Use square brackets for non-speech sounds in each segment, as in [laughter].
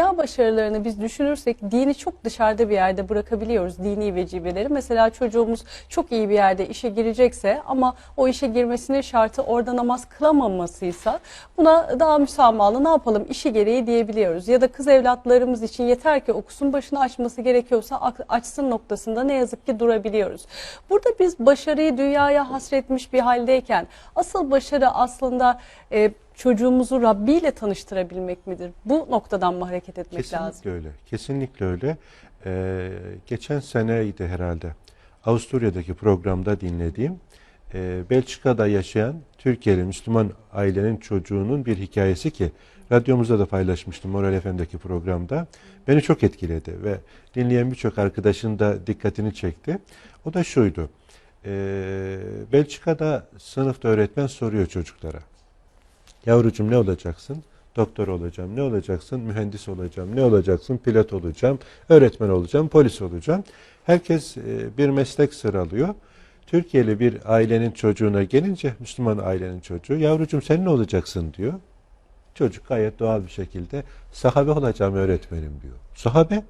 Dünya başarılarını biz düşünürsek dini çok dışarıda bir yerde bırakabiliyoruz dini vecibeleri. Mesela çocuğumuz çok iyi bir yerde işe girecekse ama o işe girmesinin şartı orada namaz kılamamasıysa buna daha müsamahalı ne yapalım işi gereği diyebiliyoruz. Ya da kız evlatlarımız için yeter ki okusun başını açması gerekiyorsa açsın noktasında ne yazık ki durabiliyoruz. Burada biz başarıyı dünyaya hasretmiş bir haldeyken asıl başarı aslında e, çocuğumuzu Rabbi ile tanıştırabilmek midir? Bu noktadan mı hareket etmek Kesinlikle lazım? öyle. Kesinlikle öyle. Ee, geçen seneydi herhalde. Avusturya'daki programda dinlediğim e, Belçika'da yaşayan Türkiye'li Müslüman ailenin çocuğunun bir hikayesi ki radyomuzda da paylaşmıştım Moral FM'deki programda. Beni çok etkiledi ve dinleyen birçok arkadaşın da dikkatini çekti. O da şuydu. Ee, Belçika'da sınıfta öğretmen soruyor çocuklara. Yavrucuğum ne olacaksın? Doktor olacağım. Ne olacaksın? Mühendis olacağım. Ne olacaksın? Pilot olacağım. Öğretmen olacağım. Polis olacağım. Herkes e, bir meslek sıralıyor. Türkiye'li bir ailenin çocuğuna gelince Müslüman ailenin çocuğu yavrucuğum sen ne olacaksın diyor. Çocuk gayet doğal bir şekilde sahabe olacağım öğretmenim diyor. Sahabe?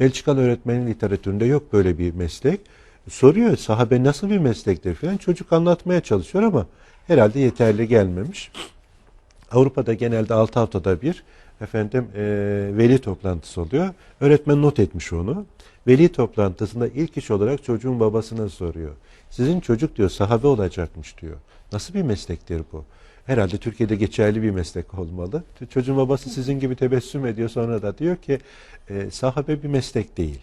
Belçikalı öğretmenin literatüründe yok böyle bir meslek. Soruyor sahabe nasıl bir meslektir falan. Çocuk anlatmaya çalışıyor ama herhalde yeterli gelmemiş. Avrupa'da genelde 6 haftada bir efendim e, veli toplantısı oluyor. Öğretmen not etmiş onu. Veli toplantısında ilk iş olarak çocuğun babasına soruyor. Sizin çocuk diyor sahabe olacakmış diyor. Nasıl bir meslektir bu? Herhalde Türkiye'de geçerli bir meslek olmalı. Çocuğun babası sizin gibi tebessüm ediyor sonra da diyor ki e, sahabe bir meslek değil.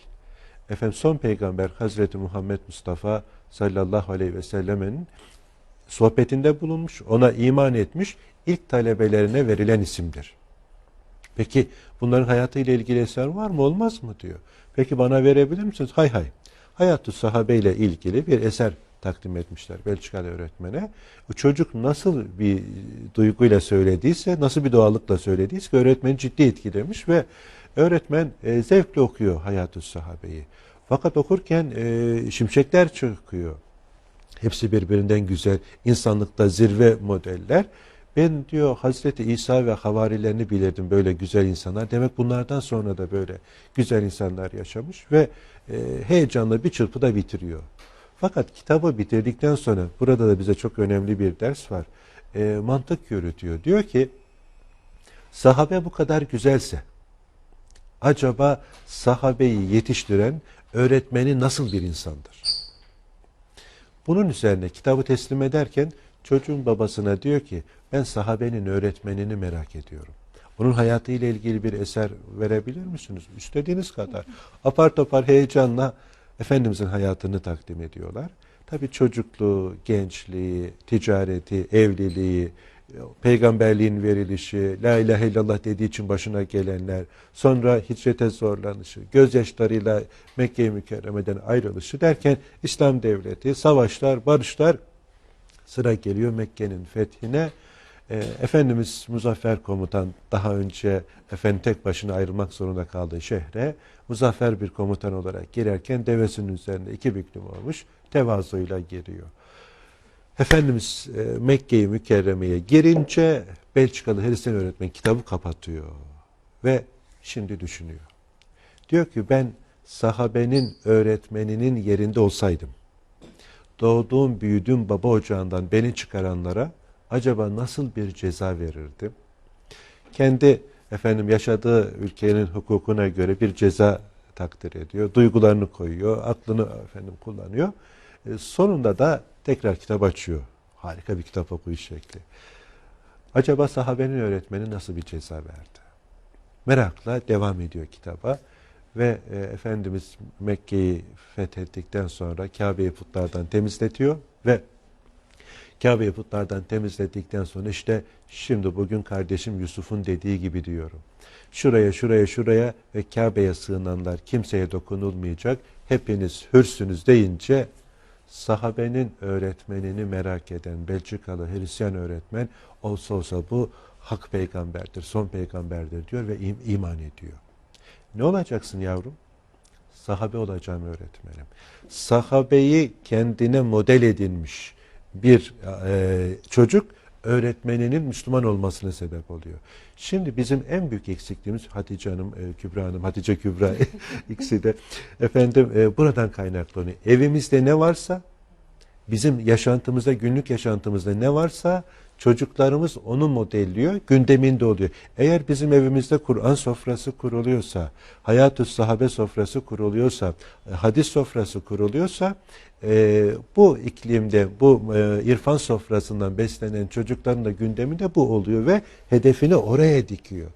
Efendim son peygamber Hazreti Muhammed Mustafa sallallahu aleyhi ve sellemenin sohbetinde bulunmuş, ona iman etmiş, ilk talebelerine verilen isimdir. Peki bunların hayatıyla ilgili eser var mı olmaz mı diyor. Peki bana verebilir misiniz? Hay hay. Hayatü sahabe ile ilgili bir eser takdim etmişler Belçikalı öğretmene. Bu çocuk nasıl bir duyguyla söylediyse, nasıl bir doğallıkla söylediyse öğretmeni ciddi etkilemiş ve öğretmen e, zevkle okuyor Hayatü sahabeyi. Fakat okurken e, şimşekler çıkıyor. Hepsi birbirinden güzel, insanlıkta zirve modeller. Ben diyor Hazreti İsa ve havarilerini bilirdim böyle güzel insanlar. Demek bunlardan sonra da böyle güzel insanlar yaşamış ve e, heyecanla bir çırpıda bitiriyor. Fakat kitabı bitirdikten sonra burada da bize çok önemli bir ders var. E, mantık yürütüyor. Diyor ki sahabe bu kadar güzelse acaba sahabeyi yetiştiren öğretmeni nasıl bir insandır? Bunun üzerine kitabı teslim ederken çocuğun babasına diyor ki ben sahabenin öğretmenini merak ediyorum. Onun hayatıyla ilgili bir eser verebilir misiniz? İstediğiniz kadar. Apar topar heyecanla Efendimizin hayatını takdim ediyorlar. Tabi çocukluğu, gençliği, ticareti, evliliği, peygamberliğin verilişi, la ilahe illallah dediği için başına gelenler, sonra hicrete zorlanışı, gözyaşlarıyla Mekke-i Mükerreme'den ayrılışı derken İslam devleti, savaşlar, barışlar sıra geliyor Mekke'nin fethine. E, Efendimiz Muzaffer Komutan daha önce efendim tek başına ayrılmak zorunda kaldığı şehre muzaffer bir komutan olarak girerken devesinin üzerinde iki büklüm olmuş tevazuyla giriyor. Efendimiz e, Mekke'yi Mükerreme'ye girince Belçikalı Hristiyan öğretmen kitabı kapatıyor ve şimdi düşünüyor. Diyor ki ben sahabenin öğretmeninin yerinde olsaydım doğduğum büyüdüğüm baba ocağından beni çıkaranlara acaba nasıl bir ceza verirdim? Kendi efendim yaşadığı ülkenin hukukuna göre bir ceza takdir ediyor. Duygularını koyuyor, aklını efendim kullanıyor. E, sonunda da tekrar kitap açıyor. Harika bir kitap okuyuş şekli. Acaba sahabenin öğretmeni nasıl bir ceza verdi? Merakla devam ediyor kitaba ve e, Efendimiz Mekke'yi fethettikten sonra Kabe'yi putlardan temizletiyor ve Kabe'yi putlardan temizledikten sonra işte şimdi bugün kardeşim Yusuf'un dediği gibi diyorum. Şuraya şuraya şuraya ve Kabe'ye sığınanlar kimseye dokunulmayacak. Hepiniz hürsünüz deyince sahabenin öğretmenini merak eden Belçikalı Hristiyan öğretmen olsa olsa bu hak peygamberdir, son peygamberdir diyor ve im iman ediyor. Ne olacaksın yavrum? Sahabe olacağım öğretmenim. Sahabeyi kendine model edinmiş bir e, çocuk öğretmeninin Müslüman olmasına sebep oluyor. Şimdi bizim en büyük eksikliğimiz Hatice Hanım, e, Kübra Hanım, Hatice Kübra [laughs] ikisi de efendim e, buradan kaynaklanıyor. Evimizde ne varsa bizim yaşantımızda, günlük yaşantımızda ne varsa çocuklarımız onu modelliyor, gündeminde oluyor. Eğer bizim evimizde Kur'an sofrası kuruluyorsa, hayatü sahabe sofrası kuruluyorsa, e, hadis sofrası kuruluyorsa, e, bu iklimde, bu e, irfan sofrasından beslenen çocukların da gündeminde bu oluyor ve hedefini oraya dikiyor.